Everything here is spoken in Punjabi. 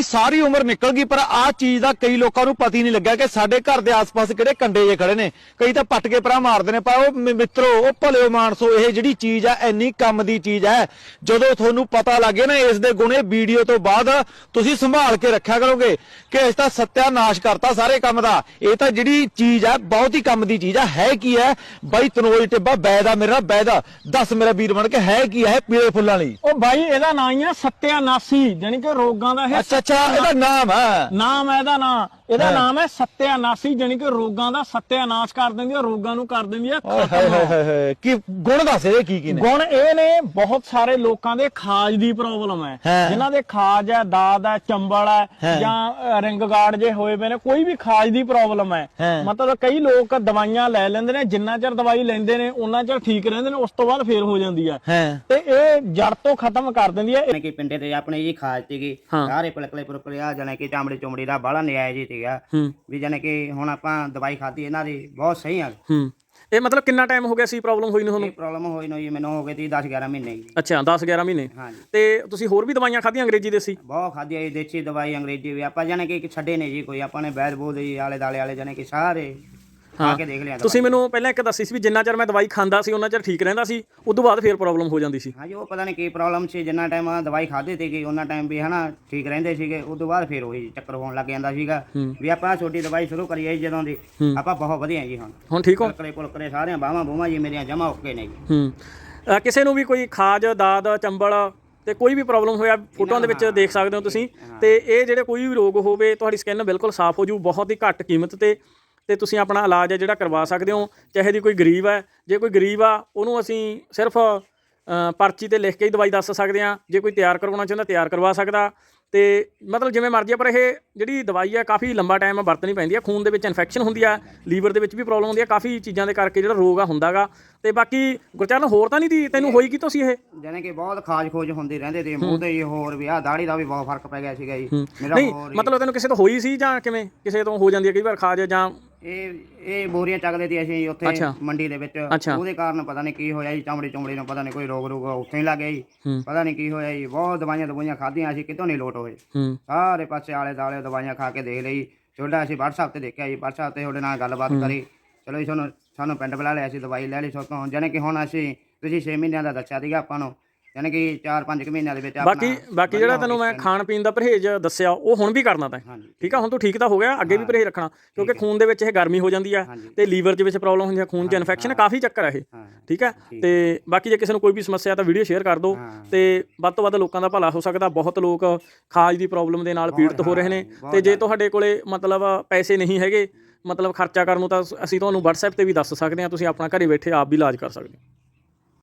ਬਾਈ ਸਾਰੀ ਉਮਰ ਨਿਕਲ ਗਈ ਪਰ ਆਹ ਚੀਜ਼ ਦਾ ਕਈ ਲੋਕਾਂ ਨੂੰ ਪਤਾ ਹੀ ਨਹੀਂ ਲੱਗਾ ਕਿ ਸਾਡੇ ਘਰ ਦੇ ਆਸ-ਪਾਸ ਕਿਹੜੇ ਕੰਡੇ ਜੇ ਖੜੇ ਨੇ। ਕਈ ਤਾਂ ਪੱਟ ਕੇ ਪਰਾਂ ਮਾਰਦੇ ਨੇ ਪਰ ਉਹ ਮਿੱਤਰੋ ਉਹ ਭਲਿਓ ਮਾਨਸੋ ਇਹ ਜਿਹੜੀ ਚੀਜ਼ ਆ ਇੰਨੀ ਕੰਮ ਦੀ ਚੀਜ਼ ਹੈ ਜਦੋਂ ਤੁਹਾਨੂੰ ਪਤਾ ਲੱਗੇ ਨਾ ਇਸ ਦੇ ਗੁਣੇ ਵੀਡੀਓ ਤੋਂ ਬਾਅਦ ਤੁਸੀਂ ਸੰਭਾਲ ਕੇ ਰੱਖਿਆ ਕਰੋਗੇ ਕਿ ਇਸ ਦਾ ਸੱਤਿਆਨਾਸ਼ ਕਰਤਾ ਸਾਰੇ ਕੰਮ ਦਾ। ਇਹ ਤਾਂ ਜਿਹੜੀ ਚੀਜ਼ ਹੈ ਬਹੁਤ ਹੀ ਕੰਮ ਦੀ ਚੀਜ਼ ਹੈ ਹੈ ਕੀ ਹੈ? ਬਾਈ ਤਨੋਜ ਟਿੱਬਾ ਬੈਦ ਆ ਮੇਰਾ ਬੈਦ ਆ। ਦੱਸ ਮੇਰਾ ਵੀਰ ਬਣ ਕੇ ਹੈ ਕੀ ਹੈ ਪੀਲੇ ਫੁੱਲਾਂ ਲਈ ਉਹ ਬਾਈ ਇਹਦਾ ਨਾਂ ਹੀ ਆ ਸੱਤਿਆਨਾਸੀ ਜਾਨੀ ਕਿ ਰੋਗਾਂ ਦਾ ਇਹ ਅੱਛਾ ਇਹਦਾ ਨਾਮ ਹੈ। ਨਾਮ ਹੈ ਇਹਦਾ ਨਾਂ ਇਹਦਾ। ਨਾਮ ਹੈ ਸੱਤਿਆਨਾਸੀ ਜਾਨੀ ਕਿ ਰੋਗਾਂ ਦਾ ਸੱਤਿਆਨਾਸ਼ ਕਰ ਦਿੰਦੀ ਹੈ ਰੋਗਾਂ ਨੂੰ ਕਰ ਦਿੰਦੀ ਹੈ ਖਤਮ ਹਾਏ ਹਾਏ ਹਾਏ ਕੀ ਗੁਣ ਦੱਸ ਇਹਦੇ ਕੀ ਕੀ ਨੇ? ਗੁਣ ਇਹ ਨੇ ਬਹੁਤ ਸਾਰੇ ਲੋਕਾਂ ਦੇ ਖਾਜ ਦੀ ਪ੍ਰੋਬਲਮ ਹੈ। ਜਿਨ੍ਹਾਂ ਦੇ ਖਾਜ ਹੈ ਦਾਦ ਹੈ ਚੰਬਲ ਹਾਂ। ਜਾਂ ਰਿੰਗ ਗਾਰਡ ਜੇ ਹੋਏ ਪਏ ਨੇ ਕੋਈ ਵੀ ਖਾਜ ਦੀ ਪ੍ਰੋਬਲਮ ਹੈ। ਮਤਲਬ ਕਈ ਲੋਕ ਦਵਾਈਆਂ ਲੈ ਲੈਂਦੇ ਨੇ ਜਿੰਨਾ ਚਿਰ ਦਵਾਈ ਲੈਂਦੇ ਨੇ ਉਹਨਾਂ ਚਿਰ ਠੀਕ ਰਹਿੰਦੇ ਨੇ ਉਸ ਤੋਂ ਬਾਅਦ ਫੇਰ ਹੋ ਜਾਂਦੀ ਹੈ। ਤੇ ਇਹ ਜੜ ਤੋਂ ਖਤਮ ਕਰ ਦਿੰਦੀ ਹੈ। ਕਿ ਪਿੰਡੇ ਤੇ ਆਪਣੇ ਜੀ ਖਾਜ ਸੀਗੀ। ਸਾਰੇ ਪਲਕਲੇ ਪੁਰਕਲੇ ਆ ਜਾਣੀ ਕਿ ਚਾਮੜੀ ਚੁੰਮੜੀ ਦਾ ਬਾਹਲਾ ਨਿਆਇ ਜੀ ਸੀਗਾ ਵੀ ਜਾਣੀ ਕਿ ਹੁਣ ਆਪਾਂ ਦਵਾਈ ਖਾਧੀ ਇਹਨਾਂ ਦੀ ਬਹੁਤ ਸਹੀ ਆ। ਹੂੰ। ਇਹ ਮਤਲਬ ਕਿੰਨਾ ਟਾਈਮ ਹੋ ਗਿਆ ਸੀ ਪ੍ਰੋਬਲਮ ਹੋਈ ਨੂੰ ਇਹ ਤੁਹਾਨੂੰ ਪ੍ਰੋਬਲਮ ਹੋਈ ਨੂੰ ਜੀ ਮੈਨੂੰ ਹੋ ਗਈ ਤੀ 10 11 ਮਹੀਨੇ ਜੀ। ਅੱਛਾ 10 11 ਮਹੀਨੇ। ਹਾਂਜੀ। ਤੇ ਤੁਸੀਂ ਹੋਰ ਵੀ ਦਵਾਈਆਂ ਖਾਧੀਆਂ ਅੰਗਰੇਜ਼ੀ ਦੇਸੀ? ਬਹੁਤ ਖਾਧੀ ਆ ਜੀ ਦੇਸੀ ਦਵਾਈ ਅੰਗਰੇਜ਼ੀ ਵੀ। ਆਪਾਂ ਜਾਣੀ ਕਿ ਛੱਡੇ ਨੇ ਜੀ ਕੋਈ ਆਪਾਂ ਨੇ ਬੈਦ ਬੂਦ ਜੀ ਆਲੇ ਦਾਲੇ ਵਾਲੇ ਜਾਣੀ ਕਿ ਸਾਰੇ। ਖਾ ਕੇ ਦੇਖ ਲਿਆ ਤੁਸੀਂ ਮੈਨੂੰ ਪਹਿਲਾਂ ਇੱਕ ਦੱਸੀ ਸੀ ਵੀ ਜਿੰਨਾ ਚਿਰ ਮੈਂ ਦਵਾਈ ਖਾਂਦਾ ਸੀ ਉਹਨਾਂ ਚਿਰ ਠੀਕ ਰਹਿੰਦਾ ਸੀ ਉਸ ਤੋਂ ਬਾਅਦ ਫੇਰ ਪ੍ਰੋਬਲਮ ਹੋ ਜਾਂਦੀ ਸੀ। ਹਾਂਜੀ ਉਹ ਪਤਾ ਨਹੀਂ ਕੀ ਪ੍ਰੋਬਲਮ ਸੀ ਜਿੰਨਾ ਟਾਈਮ ਦਵਾਈ ਖਾਧੀ ਸੀਗੀ ਉਹਨਾਂ ਟਾਈਮ ਵੀ ਹਨਾ ਠੀਕ ਰਹਿੰਦੇ ਸੀਗੇ ਉਸ ਤੋਂ ਬਾਅਦ ਫੇਰ ਉਹੀ ਚੱਕਰ ਹੋਣ ਲੱਗ ਜਾਂਦਾ ਸੀਗਾ ਵੀ ਆਪਾਂ ਛੋਟੀ ਦਵਾਈ ਸ਼ੁਰੂ ਕਰੀ ਆ ਜੀ ਜਦੋਂ ਦੀ ਆਪਾਂ ਬਹੁਤ ਵਧੀਆ ਜੀ ਹੁਣ। ਹੁਣ ਠੀਕ ਹੋ? ਕਲਕਲੇ ਕੁਲਕਲੇ ਸਾਰਿਆਂ ਬਾਹਾਂ ਬੂਹਾਂ ਜੀ ਮੇਰੀਆਂ ਜਮਾ ਓਕੇ ਨੇ ਜੀ। ਹੂੰ। ਅ, ਕਿਸੇ ਨੂੰ ਵੀ ਕੋਈ ਖਾਜ ਦਾਦ ਚੰਬਲ ਤੇ ਕੋਈ ਵੀ ਪ੍ਰੋਬਲਮ ਹੋਇਆ ਫੋਟੋਆਂ ਦੇ ਵਿੱਚ ਦੇਖ ਸਕਦੇ ਹੋ ਤੁਸੀਂ ਤੇ ਇਹ ਜਿਹੜੇ ਕੋਈ ਵੀ ਰੋਗ ਹੋਵੇ ਤੁਹਾਡੀ ਸਕਿਨ ਬਿਲਕੁਲ ਸਾਫ਼ ਹੋ ਜੂ ਬਹੁਤ ਹੀ ਘੱਟ ਕੀਮਤ ਤੇ ਤੇ ਤੁਸੀਂ ਆਪਣਾ ਇਲਾਜ ਹੈ ਜਿਹੜਾ ਕਰਵਾ ਸਕਦੇ ਹੋ ਚਾਹੇ ਦੀ ਕੋਈ ਗਰੀਬ ਹੈ ਜੇ ਕੋਈ ਗਰੀਬ ਆ ਉਹਨੂੰ ਅਸੀਂ ਸਿਰਫ ਪਰਚੀ ਤੇ ਲਿਖ ਕੇ ਹੀ ਦਵਾਈ ਦੱਸ ਸਕਦੇ ਆ ਜੇ ਕੋਈ ਤਿਆਰ ਕਰਵਾਉਣਾ ਚਾਹੁੰਦਾ ਤਿਆਰ ਕਰਵਾ ਸਕਦਾ ਤੇ ਮਤਲਬ ਜਿਵੇਂ ਮਰਜ਼ੀ ਆ ਪਰ ਇਹ ਜਿਹੜੀ ਦਵਾਈ ਆ ਕਾਫੀ ਲੰਬਾ ਟਾਈਮ ਵਰਤਣੀ ਪੈਂਦੀ ਆ ਖੂਨ ਦੇ ਵਿੱਚ ਇਨਫੈਕਸ਼ਨ ਹੁੰਦੀ ਆ ਲੀਵਰ ਦੇ ਵਿੱਚ ਵੀ ਪ੍ਰੋਬਲਮ ਹੁੰਦੀ ਆ ਕਾਫੀ ਚੀਜ਼ਾਂ ਦੇ ਕਰਕੇ ਜਿਹੜਾ ਰੋਗ ਆ ਹੁੰਦਾਗਾ ਤੇ ਬਾਕੀ ਗੁਰਚਰਨ ਹੋਰ ਤਾਂ ਨਹੀਂ ਦੀ ਤੈਨੂੰ ਹੋਈ ਕੀ ਤੁਸੀਂ ਇਹ? ਜਾਨੇ ਕਿ ਬਹੁਤ ਖਾਜ ਖੋਜ ਹੁੰਦੀ ਰਹਿੰਦੇ ਤੇ ਮੂੰਹ ਤੇ ਹੋਰ ਵੀ ਆ ਦਾੜੀ ਦਾ ਵੀ ਬਹੁਤ ਫ਼ਰਕ ਪੈ ਗਿਆ ਸੀਗਾ ਜੀ ਮੇਰਾ ਨਹੀਂ ਹੋਰ ਮਤਲਬ ਤੈਨੂੰ ਕਿਸੇ ਤੋਂ ਹੋਈ ਸੀ ਜਾਂ ਕਿਵੇਂ? ਕਿਸੇ ਤੋਂ ਹੋ ਜਾਂਦੀ ਹੈ ਕਈ ਵਾਰ ਖਾਜ ਜਾਂ ਇਹ ਇਹ ਬੋਰੀਆਂ ਚੱਕਦੇ ਤੇ ਅਸੀਂ ਉੱਥੇ ਅੱਛਾ। ਮੰਡੀ ਦੇ ਵਿੱਚ। ਅੱਛਾ। ਉਹਦੇ ਕਾਰਨ ਪਤਾ ਨਹੀਂ ਕੀ ਹੋਇਆ ਜੀ ਚਮੜੀ ਚਮੜੀ ਨੂੰ ਪਤਾ ਨਹੀਂ ਕੋਈ ਰੋਗ ਰੋਗ ਉੱਥੇ ਹੀ ਲੱਗ ਗਿਆ ਜੀ। ਪਤਾ ਨਹੀਂ ਕੀ ਹੋਇਆ ਜੀ ਬਹੁਤ ਦਵਾਈਆਂ ਦਵਾਈਆਂ ਖਾਧੀਆਂ ਅਸੀਂ ਕਿਤੋਂ ਨਹੀਂ ਲੋਟ ਹੋਏ। ਹੂੰ। ਸਾਰੇ ਪਾਸੇ ਆਲੇ ਦਾਲੇ ਦਵਾਈਆਂ ਖਾ ਕੇ ਦੇਖ ਲਈ। ਛੋਡਾ ਅਸੀਂ WhatsApp ਤੇ ਦੇਖਿਆ ਜੀ WhatsApp ਤੇ ਤੁਹਾਡੇ ਨਾਲ ਗੱਲਬਾਤ ਕਰੀ। ਚਲੋ ਜੀ ਸਾਨੂੰ ਸਾਨੂੰ ਪਿੰਡ ਬੁਲਾ ਲਿਆ ਅਸੀਂ ਦਵਾਈ ਲੈ ਲਈ ਸੋ ਤੋਂ ਜਾਨੇ ਕਿ ਹੁਣ ਅਸੀਂ ਤੁਸੀਂ 6 ਮਹੀਨਿਆਂ ਦਾ ਦੱਸਿਆ ਸੀਗਾ ਆਪਾਂ ਨੂੰ ਜਾਨੇ ਕਿ 4-5 ਮਹੀਨਿਆਂ ਦੇ ਵਿੱਚ ਬਾਕੀ ਆਪਣਾ ਬਾਕੀ ਜਿਹੜਾ ਤੈਨੂੰ ਮੈਂ ਖਾਣ ਪੀਣ ਦਾ ਪਰਹੇਜ਼ ਦੱਸਿਆ ਉਹ ਹੁਣ ਵੀ ਕਰਨਾ ਤੈਂ। ਹਾਂਜੀ ਠੀਕ ਆ ਹੁਣ ਤੂੰ ਠੀਕ ਤਾਂ ਹੋ ਗਿਆ ਅੱਗੇ ਵੀ ਪਰਹੇਜ਼ ਰੱਖਣਾ ਕਿਉਂਕਿ ਖੂਨ ਦੇ ਵਿੱਚ ਇਹ ਗਰਮੀ ਹੋ ਜਾਂਦੀ ਆ ਤੇ ਲੀਵਰ ਦੇ ਵਿੱਚ ਪ੍ਰੋਬਲਮ ਹੁੰਦੀ ਆ ਖੂਨ 'ਚ ਇਨਫੈਕਸ਼ਨ ਕਾਫੀ ਚੱਕਰ ਆ ਇਹ। ਹਾਂ ਠੀਕ ਹੈ ਤੇ ਬਾਕੀ ਜੇ ਕਿਸੇ ਨੂੰ ਕੋਈ ਵੀ ਸਮੱਸਿਆ ਤਾਂ ਵੀਡੀਓ ਸ਼ੇਅਰ ਕਰ ਦਿਓ। ਤੇ ਵੱਧ ਤੋਂ ਵੱਧ ਲੋਕਾਂ ਦਾ ਭਲਾ ਹੋ ਸਕਦਾ ਬਹੁਤ ਲੋਕ ਖਾਜ ਦੀ ਪ੍ਰੋਬਲਮ ਦੇ ਨਾਲ ਪੀੜਤ ਹੋ ਰਹੇ ਨੇ। ਤੇ ਜੇ ਤੁਹਾਡੇ ਕੋਲੇ ਮਤਲਬ ਪੈਸੇ ਨਹੀਂ ਹੈਗੇ ਮਤਲਬ ਖਰਚਾ ਕਰਨ ਨੂੰ ਤਾਂ ਅਸੀਂ ਤੁਹਾਨੂੰ WhatsApp ਤੇ ਵੀ ਦੱਸ ਸਕਦੇ ਹਾਂ ਤੁਸੀਂ ਆਪਣਾ ਘਰੇ ਬੈਠੇ ਆਪ ਵੀ ਇਲਾਜ ਕਰ ਸਕਦੇ ਹੋ।